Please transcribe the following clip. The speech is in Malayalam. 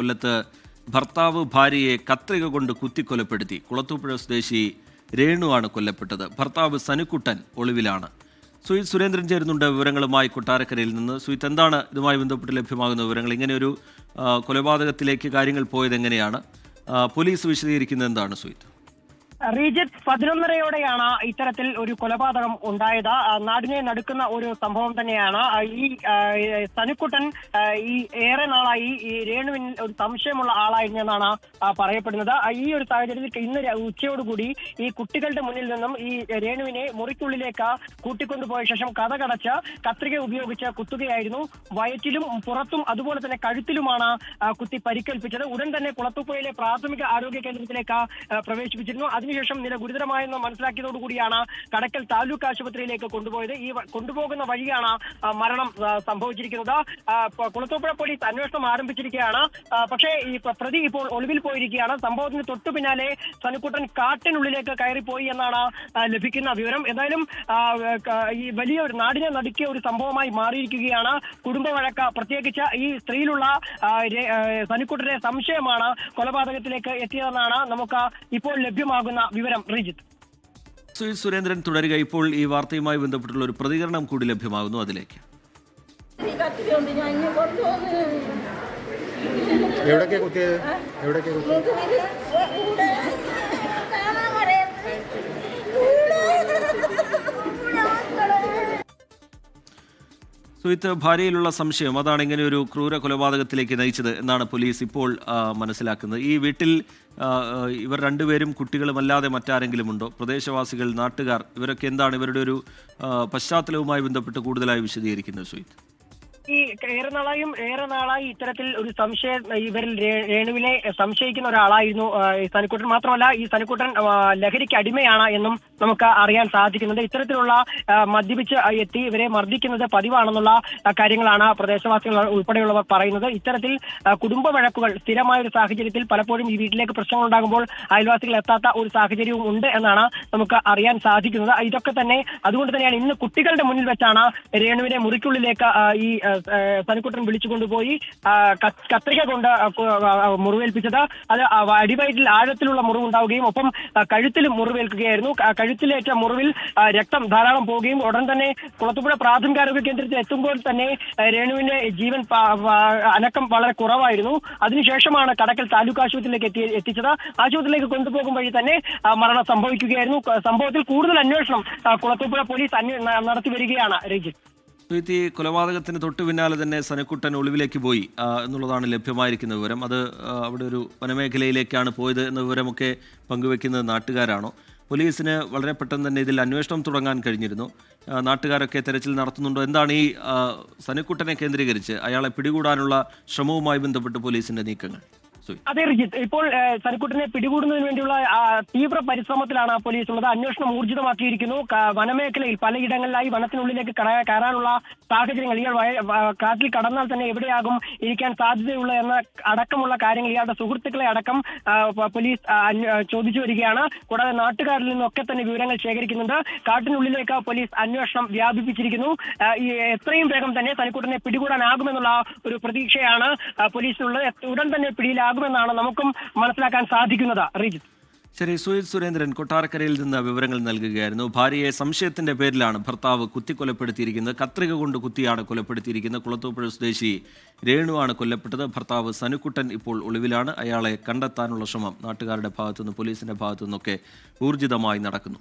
കൊല്ലത്ത് ഭർത്താവ് ഭാര്യയെ കത്രിക കൊണ്ട് കുത്തിക്കൊലപ്പെടുത്തി. കുളത്തൂപ്പുഴ സ്വദേശി രേണുവാണ് കൊല്ലപ്പെട്ടത്. ഭർത്താവ് സനുക്കുട്ടൻ ഒളിവിലാണ്. സുയിത് സുരേന്ദ്രൻ ചേരുന്നുണ്ട് വിവരങ്ങളുമായി കൊട്ടാരക്കരയിൽ നിന്ന്. സുയിത്ത് എന്താണ് ഇതുമായി ബന്ധപ്പെട്ട് ലഭ്യമാകുന്ന വിവരങ്ങൾ? ഇങ്ങനെയൊരു കൊലപാതകത്തിലേക്ക് കാര്യങ്ങൾ പോയത് എങ്ങനെയാണ് പോലീസ് വിശദീകരിക്കുന്നത് എന്താണ് സുയിത്ത് റീജിത്ത് പതിനൊന്നരയോടെയാണ് ഇത്തരത്തിൽ ഒരു കൊലപാതകം ഉണ്ടായത്. നാടിനെ നടുക്കുന്ന ഒരു സംഭവം തന്നെയാണ്. ഈ സനുക്കുട്ടൻ ഈ ഏറെ നാളായി ഈ രേണുവിൻ ഒരു സംശയമുള്ള ആളായിരുന്നെന്നാണ് പറയപ്പെടുന്നത്. ഈ ഒരു സാഹചര്യത്തിൽ ഇന്ന് ഉച്ചയോടുകൂടി ഈ കുട്ടികളുടെ മുന്നിൽ നിന്നും ഈ രേണുവിനെ മുറിക്കുള്ളിലേക്ക് കൂട്ടിക്കൊണ്ടുപോയ ശേഷം കഥ കടച്ച് കത്രിക ഉപയോഗിച്ച് കുത്തുകയായിരുന്നു. വയറ്റിലും പുറത്തും അതുപോലെ തന്നെ കഴുത്തിലുമാണ് കുത്തി പരിക്കേൽപ്പിച്ചത്. ഉടൻ തന്നെ കുളത്തുപ്പുഴയിലെ പ്രാഥമിക ആരോഗ്യ കേന്ദ്രത്തിലേക്ക് പ്രവേശിപ്പിച്ചിരുന്നു. പ്രവേശിപ്പിച്ചിരുന്നു അതിനുശേഷം നില ഗുരുതരമായെന്ന് മനസ്സിലാക്കിയതോടുകൂടിയാണ് കടക്കൽ താലൂക്ക് ആശുപത്രിയിലേക്ക് കൊണ്ടുപോയത്. ഈ കൊണ്ടുപോകുന്ന വഴിയാണ് മരണം സംഭവിച്ചിരിക്കുന്നത്. കുളത്തൂപ്പുഴ പോലീസ് അന്വേഷണം ആരംഭിച്ചിരിക്കുകയാണ്. പക്ഷേ ഈ പ്രതി ഇപ്പോൾ ഒളിവിൽ പോയിരിക്കുകയാണ്. സംഭവത്തിന് തൊട്ടു പിന്നാലെ സനുക്കുട്ടൻ കാട്ടിനുള്ളിലേക്ക് കയറിപ്പോയി എന്നാണ് ലഭിക്കുന്ന വിവരം. എന്തായാലും ഈ വലിയ ഒരു നാടിനെ നടുക്കിയ ഒരു സംഭവമായി മാറിയിരിക്കുകയാണ്. കുടുംബ വഴക്ക പ്രത്യേകിച്ച് ഈ സ്ത്രീയിലുള്ള സനുക്കുട്ടന്റെ സംശയമാണ് കൊലപാതകത്തിലേക്ക് എത്തിയതെന്നാണ് നമുക്ക് ഇപ്പോൾ ലഭ്യമാകുന്ന വിവരം റിജിത്ത് സുരേന്ദ്രൻ തുടരുക. ഇപ്പോൾ ഈ വാർത്തയുമായി ബന്ധപ്പെട്ടുള്ള ഒരു പ്രതികരണം കൂടി ലഭ്യമാകുന്നു അതിലേക്ക്. എവിടൊക്കെ കുത്തിയത്? എവിടൊക്കെ കുത്തിയത്? സുഹിത്ത് ഭാര്യയിലുള്ള സംശയം. അതാണ് ഇങ്ങനെ ഒരു ക്രൂര കൊലപാതകത്തിലേക്ക് നയിച്ചത് എന്നാണ് പോലീസ് ഇപ്പോൾ മനസ്സിലാക്കുന്നത്. ഈ വീട്ടിൽ ഇവർ രണ്ടുപേരും കുട്ടികളുമല്ലാതെ മറ്റാരെങ്കിലും ഉണ്ടോ? പ്രദേശവാസികൾ നാട്ടുകാർ ഇവരൊക്കെ എന്താണ് ഇവരുടെ ഒരു പശ്ചാത്തലവുമായി ബന്ധപ്പെട്ട് കൂടുതലായി വിശദീകരിക്കുന്നത് സുഹിത്ത് ഈ ഏറെ നാളായും ഏറെ നാളായി ഇത്തരത്തിൽ ഒരു സംശയം ഇവരിൽ രേണുവിനെ സംശയിക്കുന്ന ഒരാളായിരുന്നു ഈ സനിക്കുട്ടൻ. മാത്രമല്ല ഈ സനിക്കുട്ടൻ ലഹരിക്ക് അടിമയാണ് എന്നും നമുക്ക് അറിയാൻ സാധിക്കുന്നുണ്ട്. ഇത്തരത്തിലുള്ള മദ്യപിച്ച് എത്തി ഇവരെ മർദ്ദിക്കുന്നത് പതിവാണെന്നുള്ള കാര്യങ്ങളാണ് പ്രദേശവാസികൾ ഉൾപ്പെടെയുള്ളവർ പറയുന്നത്. ഇത്തരത്തിൽ കുടുംബ വഴക്കുകൾ സ്ഥിരമായ ഒരു സാഹചര്യത്തിൽ പലപ്പോഴും ഈ വീട്ടിലേക്ക് പ്രശ്നങ്ങൾ ഉണ്ടാകുമ്പോൾ അയൽവാസികൾ എത്താത്ത ഒരു സാഹചര്യവും ഉണ്ട് എന്നാണ് നമുക്ക് അറിയാൻ സാധിക്കുന്നത്. ഇതൊക്കെ തന്നെ അതുകൊണ്ട് തന്നെയാണ് ഇന്ന് കുട്ടികളുടെ മുന്നിൽ വെച്ചാണ് രേണുവിനെ മുറിക്കുള്ളിലേക്ക് ഈ സനിക്കുട്ടൻ വിളിച്ചുകൊണ്ടുപോയി കത്രിക കൊണ്ട് മുറിവേൽപ്പിച്ചത്. അത് അടിവയറ്റിൽ ആഴത്തിലുള്ള മുറിവ് ഉണ്ടാവുകയും ഒപ്പം കഴുത്തിൽ മുറിവേൽക്കുകയായിരുന്നു. കഴുത്തിലേറ്റ മുറിവിൽ രക്തം ധാരാളം പോവുകയും ഉടൻ തന്നെ കുളത്തുപുഴ പ്രാഥമികാരോഗ്യ കേന്ദ്രത്തിൽ എത്തുമ്പോൾ തന്നെ രേണുവിന്റെ ജീവൻ അനക്കം വളരെ കുറവായിരുന്നു. അതിനുശേഷമാണ് കടക്കൽ താലൂക്ക് ആശുപത്രിയിലേക്ക് എത്തി എത്തിച്ചത്. ആശുപത്രിയിലേക്ക് കൊണ്ടുപോകും വഴി തന്നെ മരണം സംഭവിക്കുകയായിരുന്നു. സംഭവത്തിൽ കൂടുതൽ അന്വേഷണം കുളത്തുപുഴ പോലീസ് നടത്തി വരികയാണ് രജിത് ഈ കൊലപാതകത്തിന് തൊട്ടു പിന്നാലെ തന്നെ സനക്കുട്ടൻ ഒളിവിലേക്ക് പോയി എന്നുള്ളതാണ് ലഭ്യമായിരിക്കുന്ന വിവരം. അത് അവിടെ ഒരു വനമേഖലയിലേക്കാണ് പോയത് എന്ന വിവരമൊക്കെ പങ്കുവെക്കുന്നത് നാട്ടുകാരാണോ? പോലീസിന് വളരെ പെട്ടെന്ന് തന്നെ ഇതിൽ അന്വേഷണം തുടങ്ങാൻ കഴിഞ്ഞിരുന്നു. നാട്ടുകാരൊക്കെ തെരച്ചിൽ നടത്തുന്നുണ്ടോ? എന്താണ് ഈ സനക്കുട്ടനെ കേന്ദ്രീകരിച്ച് അയാളെ പിടികൂടാനുള്ള ശ്രമവുമായി ബന്ധപ്പെട്ട് പോലീസിന്റെ നീക്കങ്ങൾ? അതെ റിജിത്ത്. ഇപ്പോൾ ഏഹ്, പിടികൂടുന്നതിന് വേണ്ടിയുള്ള തീവ്ര പരിശ്രമത്തിലാണ് പോലീസ് ഉള്ളത്. അന്വേഷണം ഊർജിതമാക്കിയിരിക്കുന്നു. വനമേഖലയിൽ പലയിടങ്ങളിലായി വനത്തിനുള്ളിലേക്ക് കയറാനുള്ള സാഹചര്യങ്ങൾ ഇയാൾ കാട്ടിൽ കടന്നാൽ തന്നെ എവിടെയാകും ഇരിക്കാൻ സാധ്യതയുള്ള എന്ന അടക്കമുള്ള കാര്യങ്ങൾ ഇയാളുടെ സുഹൃത്തുക്കളെ അടക്കം പോലീസ് ചോദിച്ചു വരികയാണ്. കൂടാതെ നാട്ടുകാരിൽ നിന്നൊക്കെ തന്നെ വിവരങ്ങൾ ശേഖരിക്കുന്നുണ്ട്. കാട്ടിനുള്ളിലേക്ക് പോലീസ് അന്വേഷണം വ്യാപിപ്പിച്ചിരിക്കുന്നു. എത്രയും വേഗം തന്നെ സനിക്കുട്ടനെ പിടികൂടാനാകുമെന്നുള്ള ഒരു പ്രതീക്ഷയാണ് പോലീസിനുള്ളത്. ഉടൻ തന്നെ പിടിയിലാകുമെന്നാണ് നമുക്കും മനസ്സിലാക്കാൻ സാധിക്കുന്നത്. റീജിത്ത്. ശരി സുഹിത് സുരേന്ദ്രൻ കൊട്ടാരക്കരയിൽ നിന്ന് വിവരങ്ങൾ നൽകുകയായിരുന്നു. ഭാര്യയെ സംശയത്തിന്റെ പേരിലാണ് ഭർത്താവ് കുത്തിക്കൊലപ്പെടുത്തിയിരിക്കുന്നത്. കത്രിക കൊണ്ട് കുത്തിയാണ് കൊലപ്പെടുത്തിയിരിക്കുന്നത്. കുളത്തൂപ്പുഴ സ്വദേശി രേണുവാണ് കൊല്ലപ്പെട്ടത്. ഭർത്താവ് സനുക്കുട്ടൻ ഇപ്പോൾ ഒളിവിലാണ്. അയാളെ കണ്ടെത്താനുള്ള ശ്രമം നാട്ടുകാരുടെ ഭാഗത്തുനിന്ന് പോലീസിന്റെ ഭാഗത്തുനിന്നൊക്കെ ഊർജിതമായി നടക്കുന്നു.